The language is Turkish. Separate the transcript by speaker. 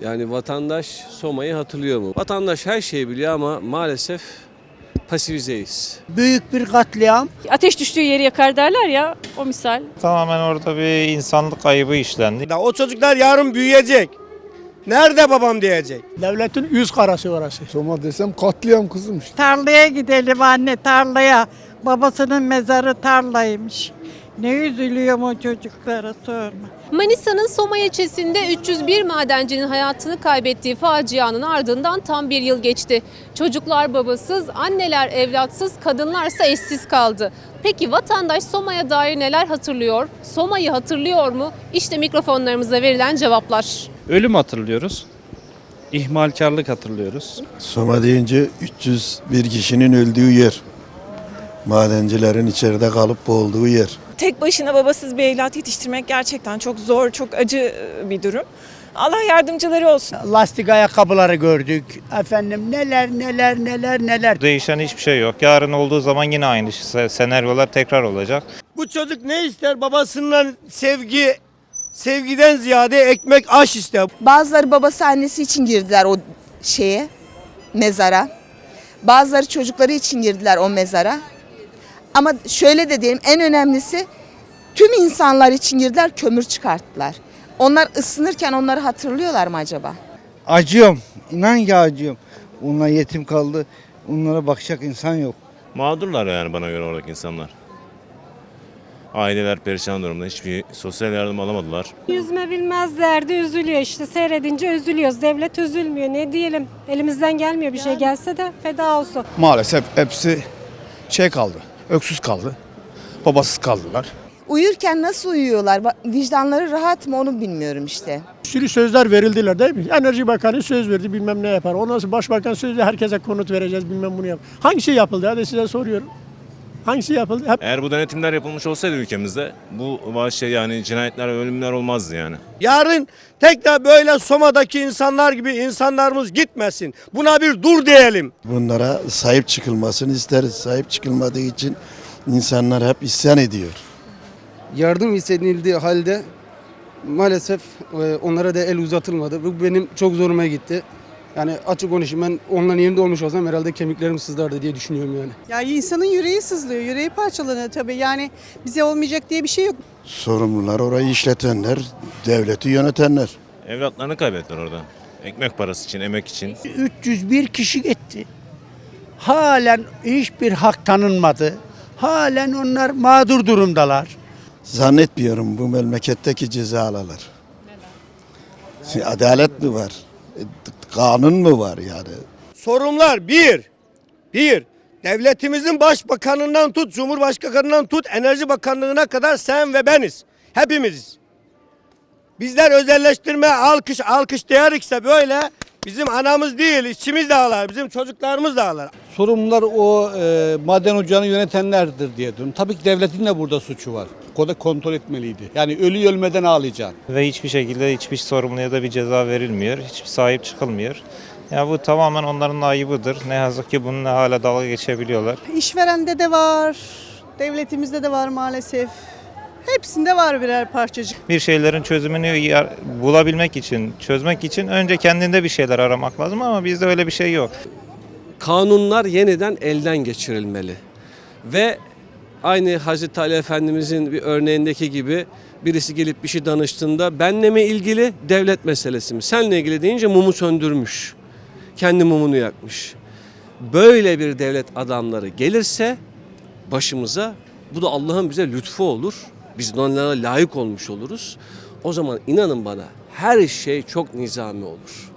Speaker 1: Yani vatandaş Soma'yı hatırlıyor mu? Vatandaş her şeyi biliyor ama maalesef pasifizeyiz.
Speaker 2: Büyük bir katliam.
Speaker 3: Ateş düştüğü yeri yakar derler ya o misal.
Speaker 4: Tamamen orada bir insanlık ayıbı işlendi.
Speaker 5: O çocuklar yarın büyüyecek. Nerede babam diyecek.
Speaker 2: Devletin yüz karası orası.
Speaker 6: Soma desem katliam kızım işte.
Speaker 7: Tarlaya gidelim anne tarlaya. Babasının mezarı tarlaymış. Ne üzülüyorum o çocuklara sorma.
Speaker 8: Manisa'nın Soma ilçesinde 301 madencinin hayatını kaybettiği facianın ardından tam bir yıl geçti. Çocuklar babasız, anneler evlatsız, kadınlarsa eşsiz kaldı. Peki vatandaş Soma'ya dair neler hatırlıyor? Soma'yı hatırlıyor mu? İşte mikrofonlarımıza verilen cevaplar.
Speaker 9: Ölüm hatırlıyoruz. İhmalkarlık hatırlıyoruz.
Speaker 6: Soma deyince 301 kişinin öldüğü yer. Madencilerin içeride kalıp boğulduğu yer.
Speaker 10: tek başına babasız bir evlat yetiştirmek gerçekten çok zor, çok acı bir durum. Allah yardımcıları olsun.
Speaker 2: Lastik ayakkabıları gördük. Efendim neler neler neler neler.
Speaker 4: Değişen hiçbir şey yok. Yarın olduğu zaman yine aynı se- senaryolar tekrar olacak.
Speaker 5: Bu çocuk ne ister? Babasından sevgi, sevgiden ziyade ekmek aş ister.
Speaker 11: Bazıları babası annesi için girdiler o şeye, mezara. Bazıları çocukları için girdiler o mezara. Ama şöyle de diyelim en önemlisi tüm insanlar için girdiler kömür çıkarttılar. Onlar ısınırken onları hatırlıyorlar mı acaba?
Speaker 2: Acıyorum. İnan ki acıyorum. Onlar yetim kaldı. Onlara bakacak insan yok.
Speaker 12: Mağdurlar yani bana göre oradaki insanlar. Aileler perişan durumda. Hiçbir sosyal yardım alamadılar.
Speaker 7: Yüzme bilmezlerdi üzülüyor işte seyredince üzülüyoruz. Devlet üzülmüyor ne diyelim elimizden gelmiyor bir şey gelse de feda olsun.
Speaker 6: Maalesef hepsi şey kaldı. Öksüz kaldı. Babasız kaldılar.
Speaker 11: Uyurken nasıl uyuyorlar? Vicdanları rahat mı onu bilmiyorum işte.
Speaker 2: Sürü sözler verildiler değil mi? Enerji Bakanı söz verdi bilmem ne yapar. Ondan sonra Başbakan sözü herkese konut vereceğiz bilmem bunu yap. Hangisi yapıldı? Hadi size soruyorum. Hangisi yapıldı? Hep
Speaker 12: Eğer bu denetimler yapılmış olsaydı ülkemizde bu vahşi yani cinayetler ölümler olmazdı yani.
Speaker 5: Yarın tekrar böyle Soma'daki insanlar gibi insanlarımız gitmesin. Buna bir dur diyelim.
Speaker 6: Bunlara sahip çıkılmasını isteriz. Sahip çıkılmadığı için insanlar hep isyan ediyor.
Speaker 9: Yardım istenildiği halde maalesef e, onlara da el uzatılmadı. Bu benim çok zoruma gitti. Yani açık konuşayım ben onların yerinde olmuş olsam herhalde kemiklerim sızlardı diye düşünüyorum yani.
Speaker 7: Ya insanın yüreği sızlıyor, yüreği parçalanıyor tabii. Yani bize olmayacak diye bir şey yok.
Speaker 6: Sorumlular orayı işletenler, devleti yönetenler.
Speaker 12: Evlatlarını kaybettiler orada. Ekmek parası için, emek için.
Speaker 2: 301 kişi gitti. Halen hiçbir hak tanınmadı. Halen onlar mağdur durumdalar.
Speaker 6: Zannetmiyorum bu memleketteki cezalar. Adalet mi var? Kanun mu var yani?
Speaker 5: Sorunlar bir, bir, devletimizin başbakanından tut, cumhurbaşkanından tut, enerji bakanlığına kadar sen ve beniz. Hepimiz. Bizler özelleştirme, alkış, alkış değerikse böyle bizim anamız değil, işçimiz de ağlar, bizim çocuklarımız da ağlar.
Speaker 9: Sorumlular o e, maden ocağını yönetenlerdir diye diyorum. Tabii ki devletin de burada suçu var. O da kontrol etmeliydi. Yani ölü ölmeden ağlayacaksın.
Speaker 4: Ve hiçbir şekilde hiçbir sorumluya da bir ceza verilmiyor. Hiçbir sahip çıkılmıyor. Ya bu tamamen onların ayıbıdır. Ne yazık ki bununla hala dalga geçebiliyorlar.
Speaker 7: İşverende de var, devletimizde de var maalesef. Hepsinde var birer parçacık.
Speaker 4: Bir şeylerin çözümünü bulabilmek için, çözmek için önce kendinde bir şeyler aramak lazım ama bizde öyle bir şey yok.
Speaker 1: Kanunlar yeniden elden geçirilmeli. Ve aynı Hazreti Ali Efendimizin bir örneğindeki gibi birisi gelip bir şey danıştığında benle mi ilgili devlet meselesi mi? Senle ilgili deyince mumu söndürmüş. Kendi mumunu yakmış. Böyle bir devlet adamları gelirse başımıza bu da Allah'ın bize lütfu olur. Biz onlara layık olmuş oluruz. O zaman inanın bana her şey çok nizami olur.